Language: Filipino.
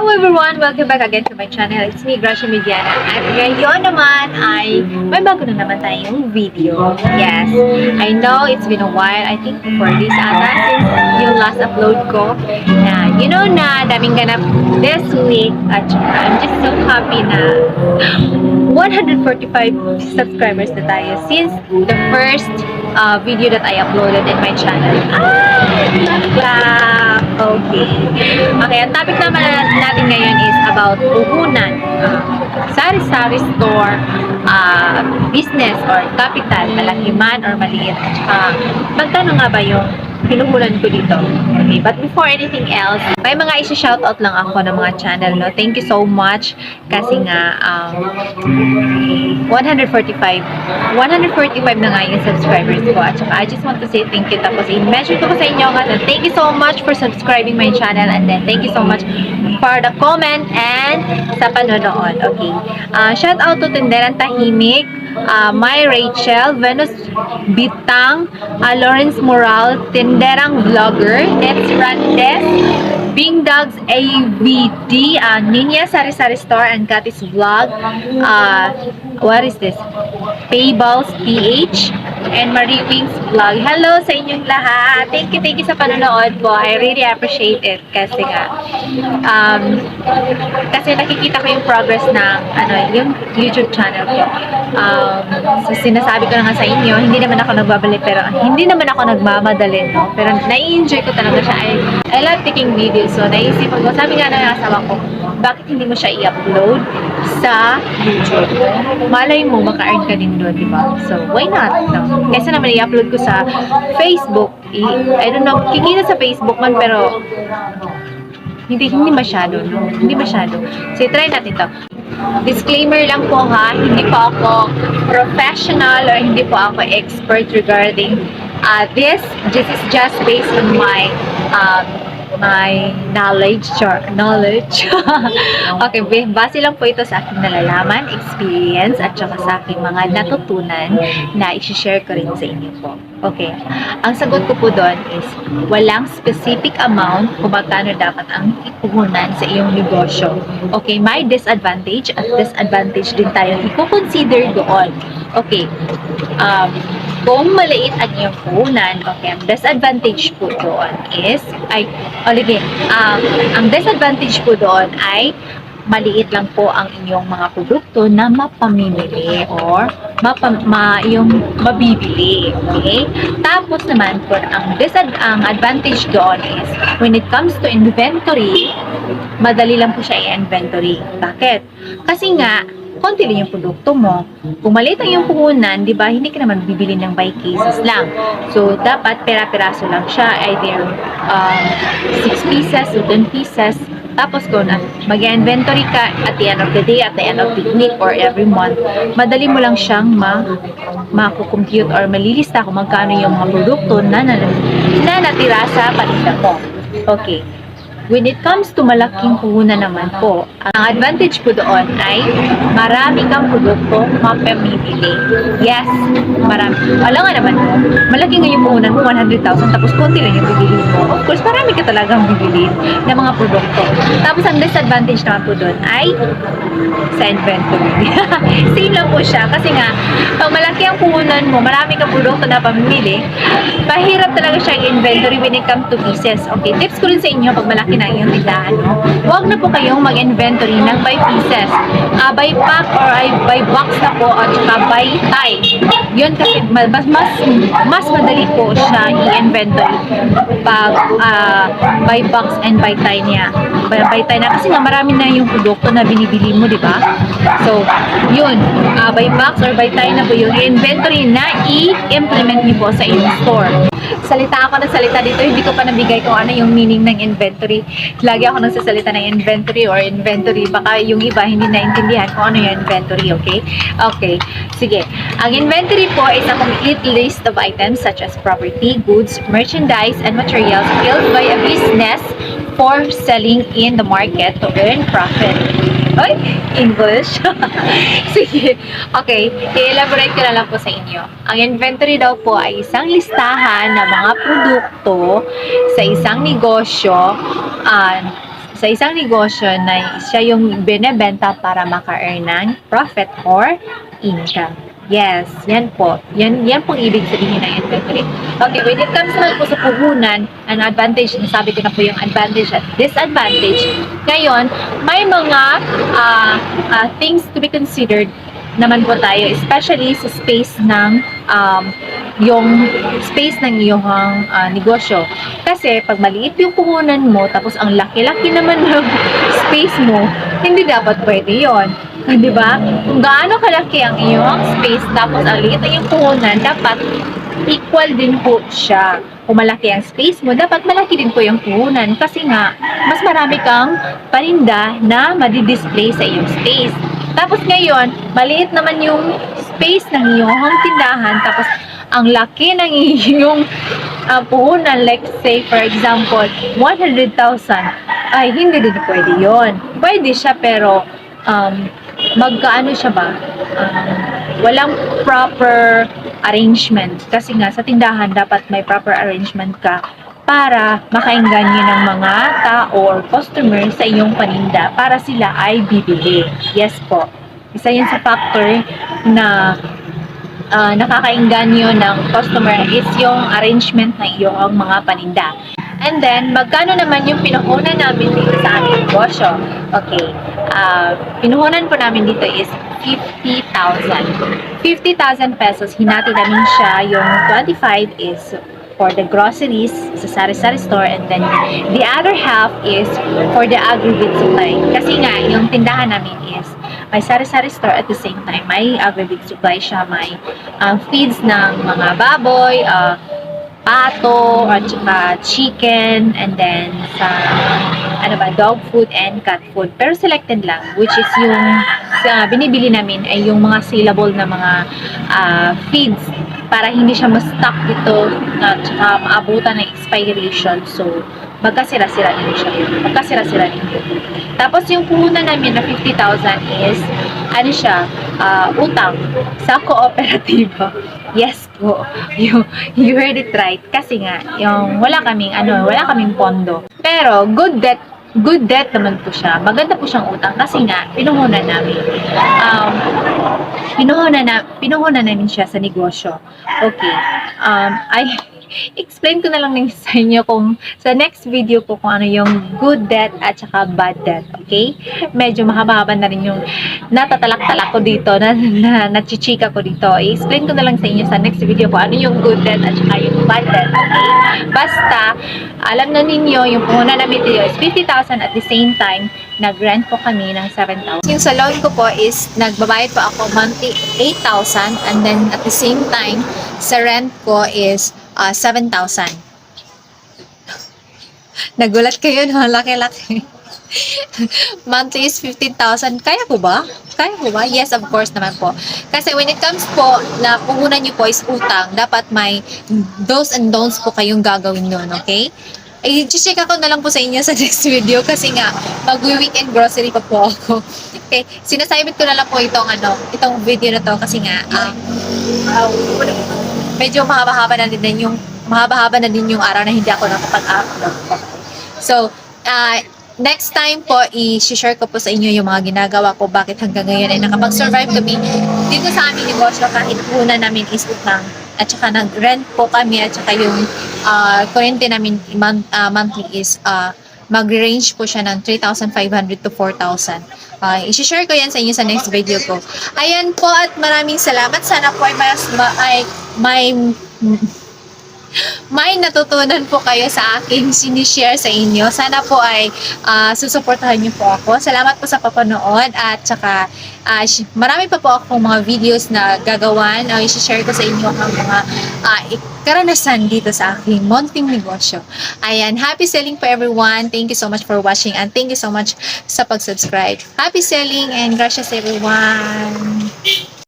Hello everyone! Welcome back again to my channel. It's me, Gracia Mediana. At ngayon naman ay may bago na naman tayong video. Yes, I know it's been a while. I think for this ata since yung last upload ko na you know na daming ganap this week. At I'm just so happy na 145 subscribers na tayo since the first uh, video that I uploaded in my channel. Ah! Wow! Okay. Okay, ang topic naman natin ngayon is about puhunan. Uh, sari-sari store, uh, business or capital, malaki man or maliit. Uh, magkano nga ba yung pinuhulan ko dito. Okay, but before anything else, may mga isi-shoutout lang ako ng mga channel, no? Thank you so much. Kasi nga um, 145 145 na nga yung subscribers ko. At saka I just want to say thank you. Tapos i-mention ko sa inyo nga na thank you so much for subscribing my channel. And then thank you so much for the comment and sa panonood. Okay. Uh, shout out to Tinderan Tahimik uh, My Rachel Venus Bitang uh, Lawrence Moral Tinderang Vlogger Nets Randes Bing Dogs AVD, uh, Ninya Sari Sari Store and Katis Vlog. Uh, what is this? Payballs PH and Marie Wings Vlog. Hello sa inyong lahat. Thank you, thank you sa panonood po. I really appreciate it kasi nga um, kasi nakikita ko yung progress ng ano, yung YouTube channel ko. Um, so sinasabi ko na nga sa inyo, hindi naman ako nagbabalik pero hindi naman ako nagmamadali, no? Pero nai-enjoy ko talaga siya. I, I love taking videos. So, naisipan ko, sabi nga na asawa ko, bakit hindi mo siya i-upload sa YouTube? Malay mo, maka-earn ka din doon, di ba? So, why not? No? Kesa naman i-upload ko sa Facebook. I, I don't know, kikita sa Facebook man, pero hindi hindi masyado, no? Hindi masyado. So, try natin to. Disclaimer lang po ha, hindi po ako professional or hindi po ako expert regarding uh, this. This is just based on my um, my knowledge or knowledge. okay, base lang po ito sa aking nalalaman, experience, at saka sa aking mga natutunan na i-share ko rin sa inyo po. Okay. Ang sagot ko po doon is walang specific amount kung magkano dapat ang ipuhunan sa iyong negosyo. Okay, may disadvantage at disadvantage din tayo i-consider doon. Okay. Um, kung maliit ang iyong puhunan, okay, ang disadvantage po doon is, ay, o lagi, um, ang disadvantage po doon ay maliit lang po ang inyong mga produkto na mapamimili or mapa, ma, yung mabibili. Okay? Tapos naman po, ang, disad, ang advantage doon is when it comes to inventory, madali lang po siya i-inventory. Bakit? Kasi nga, konti lang yung produkto mo. Kung maliit ang iyong puhunan, di ba, hindi ka naman bibili ng by cases lang. So, dapat pera-peraso lang siya, either um, 6 pieces o 10 pieces. Tapos kung mag-inventory ka at the end of the day, at the end of the week, or every month, madali mo lang siyang ma makukompute or malilista kung magkano yung mga produkto na, na, na natira sa paninda mo. Okay. When it comes to malaking puhunan naman po, ang advantage po doon ay marami kang produkto mapamimili. Yes, marami. Alam nga naman malaki nga yung puhunan mo, 100,000, tapos konti lang yung bibili mo. Of course, marami ka talagang bibili ng mga produkto. Tapos ang disadvantage naman po doon ay sa inventory. Same lang po siya. Kasi nga, pag malaki ang puhunan mo, marami kang produkto na pamimili, pahirap talaga siya i-inventory when it comes to pieces. Okay, tips ko rin sa inyo pag malaki na yung tindahan, no? Huwag na po kayong mag-inventory ng by pieces. Uh, by pack or ay by box na po at saka by type. Yun kasi mas, mas, mas madali po siya i-inventory pag uh, by box and by tie niya. By, by tie na. Kasi nga marami na yung produkto na binibili mo, di ba? So, yun. Uh, by box or by tie na po yung inventory na i-implement niyo po sa inyong store salita ako ng salita dito, hindi ko pa nabigay kung ano yung meaning ng inventory. Lagi ako nagsasalita ng inventory or inventory. Baka yung iba hindi naintindihan kung ano yung inventory, okay? Okay, sige. Ang inventory po is a complete list of items such as property, goods, merchandise, and materials built by a business for selling in the market to earn profit. Oy, English. Sige. Okay, i-elaborate ko na lang po sa inyo. Ang inventory daw po ay isang listahan ng mga produkto sa isang negosyo uh, sa isang negosyo na siya yung binebenta para maka-earn ng profit or income. Yes, yan po. Yan, yan pong ibig sabihin ng inventory. Okay, when it comes naman po sa puhunan, an advantage, nasabi ko na po yung advantage at disadvantage. Ngayon, may mga ah, ah, things to be considered naman po tayo, especially sa space ng um, yung space ng iyong ah, negosyo. Kasi pag maliit yung puhunan mo, tapos ang laki-laki naman ng space mo, hindi dapat pwede yon Di ba? Kung gaano kalaki ang iyong space, tapos ang liit ng iyong puhunan, dapat equal din po siya. Kung malaki ang space mo, dapat malaki din po yung puhunan kasi nga, mas marami kang paninda na madidisplay sa iyong space. Tapos ngayon, maliit naman yung space ng iyong tindahan, tapos ang laki ng iyong uh, puhunan, like say for example, 100,000, ay hindi din pwede yon. Pwede siya pero um, magkaano siya ba? Um, walang proper arrangement. Kasi nga sa tindahan dapat may proper arrangement ka para makaingganyo ng mga tao or customer sa iyong paninda para sila ay bibili. Yes po. Isa yan sa factor na uh, nakakainganyo ng customer is yung arrangement ng iyong mga paninda. And then, magkano naman yung pinuhunan namin dito sa aming negosyo? Okay. Uh, pinuhunan po namin dito is 50,000. 50,000 pesos. Hinati namin siya. Yung 25 is for the groceries sa sari-sari store and then the other half is for the aggregate supply. Kasi nga, yung tindahan namin is may sari-sari store at the same time may aggregate supply siya. May um, feeds ng mga baboy, uh, pato, at saka chicken, and then sa, ano ba, dog food and cat food. Pero selected lang, which is yung sa binibili namin ay yung mga saleable na mga ah, feeds para hindi siya ma-stock dito at saka maabutan ng expiration. So, magkasira-sira din siya. Magkasira-sira din. Tapos yung puhunan namin na 50,000 is, ano siya, ah, utang sa kooperatiba. Yes po. You, you heard it right. Kasi nga, yung wala kaming, ano, wala kaming pondo. Pero, good debt good debt naman po siya. Maganda po siyang utang kasi nga, pinuhunan namin. Um, pinuhunan, na, pinuhunan namin siya sa negosyo. Okay. Um, I, explain ko na lang sa inyo kung sa next video ko kung ano yung good debt at saka bad debt. Okay? Medyo mahaba-haba na rin yung natatalak-talak ko dito, na, na nachichika ko dito. I-explain ko na lang sa inyo sa next video ko ano yung good debt at saka yung bad debt. Okay? Basta, alam na ninyo, yung puhunan namin dito is 50,000 at the same time, nag-rent po kami ng 7,000. Yung sa loan ko po is, nagbabayad po ako monthly 8,000 and then at the same time, sa rent ko is uh, 7,000. Nagulat kayo, no? Laki-laki. monthly is 15,000. Kaya po ba? Kaya po ba? Yes, of course naman po. Kasi when it comes po na puhunan nyo po is utang, dapat may do's and don'ts po kayong gagawin nun, okay? ay check ako na lang po sa inyo sa next video kasi nga mag-weekend grocery pa po ako. Okay, sinasabit ko na lang po itong ano, itong video na to kasi nga um, uh, medyo mahaba-haba na din yung mahaba-haba na din yung araw na hindi ako nakapag-upload. So, uh, next time po, i-share ko po sa inyo yung mga ginagawa ko, bakit hanggang ngayon ay nakapag-survive kami dito sa aming negosyo kahit una namin is utang at saka nag-rent po kami at saka yung uh, kurente namin month, uh, monthly is uh, mag-range po siya ng 3,500 to 4,000. Uh, i-share ko yan sa inyo sa next video ko. Ayan po at maraming salamat. Sana po ay mas ma- ay, may may natutunan po kayo sa aking sinishare sa inyo. Sana po ay uh, susuportahan niyo po ako. Salamat po sa papanood at saka uh, marami pa po akong mga videos na gagawan. Uh, i-share ko sa inyo ang mga uh, karanasan dito sa aking monting negosyo. Ayan, happy selling po everyone. Thank you so much for watching and thank you so much sa pag-subscribe. Happy selling and gracias everyone!